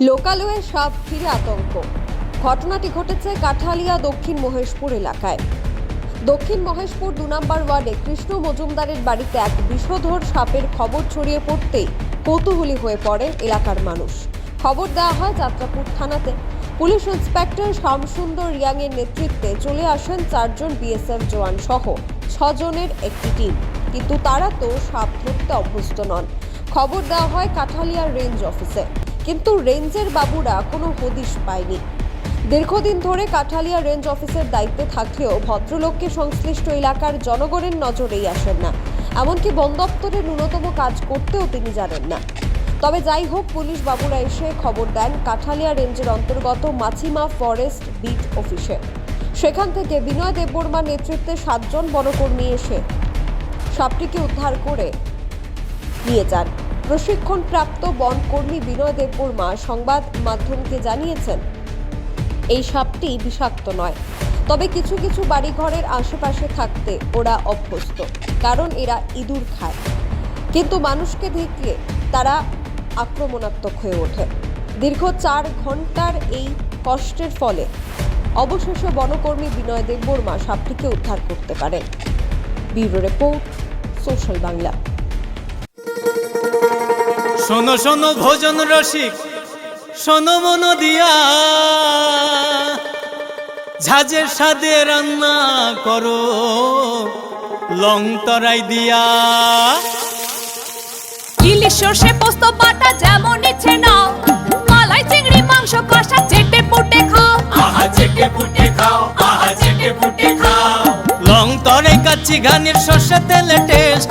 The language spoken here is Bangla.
লোকালয়ে সাপ ফিরে আতঙ্ক। ঘটনাটি ঘটেছে কাঠালিয়া দক্ষিণ মহেশপুর এলাকায়। দক্ষিণ মহেশপুর দু নম্বর ওয়ার্ডে কৃষ্ণ মজুমদারের বাড়িতে এক বিষধর সাপের খবর ছড়িয়ে পড়তেই কৌতূহলী হয়ে পড়েন এলাকার মানুষ। খবর দেওয়া হয় যাত্রাপুর থানাতে। পুলিশ ইন্সপেক্টর শ্যামসুন্দর রিয়াংয়ের নেতৃত্বে চলে আসেন চারজন বিএসএফ জওয়ান সহ ছজনের একটি টিম। কিন্তু তারা তো সাপ ধরতে অভ্যস্ত নন। খবর দেওয়া হয় কাঠালিয়া রেঞ্জ অফিসে। কিন্তু রেঞ্জের বাবুরা কোনো হদিশ পায়নি। দীর্ঘদিন ধরে কাঠালিয়া রেঞ্জ অফিসের দায়িত্বে থাকলেও ভদ্রলোককে সংশ্লিষ্ট এলাকার জনগণের নজরেই আসেন না। এমনকি বন দপ্তরে ন্যূনতম কাজ করতেও তিনি জানেন না। তবে যাই হোক, পুলিশ বাবুরা এসে খবর দেন কাঠালিয়া রেঞ্জের অন্তর্গত মাছিমা ফরেস্ট বিট অফিসে। সেখান থেকে বিনয় দেববর্মার নেতৃত্বে সাতজন বনকর্মী এসে সাপটিকে উদ্ধার করে নিয়ে যান। প্রশিক্ষণপ্রাপ্ত বনকর্মী বিনয় দেববর্মা সংবাদ মাধ্যমকে জানিয়েছেন, এই সাপটি বিষাক্ত নয়। তবে কিছু কিছু বাড়িঘরের আশেপাশে থাকতে ওরা অভ্যস্ত, কারণ এরা ইঁদুর খায়। কিন্তু মানুষকে দেখলে তারা আক্রমণাত্মক হয়ে ওঠে। দীর্ঘ চার ঘণ্টার এই কষ্টের ফলে অবশেষে বনকর্মী বিনয় দেববর্মা সাপটিকে উদ্ধার করতে পারেন। Bureau report, social Bangla. শোনো শোনো ভোজন রসিক শোনো মন দিয়া। ঝাঁঝের সাদে রান্না করো লং তরাই দিয়া। ইলিশ সর্ষে পোস্ত বাটা যেমন ইচ্ছে নাও মালাই চিংড়ি মাংস কষা চেটে পুটে খাও। আহা চেটে ফুটে খাও আহা চেটে ফুটে খাও। লং তরাই কাচ্চি ঘানির সর্ষে তেলে টেস্ট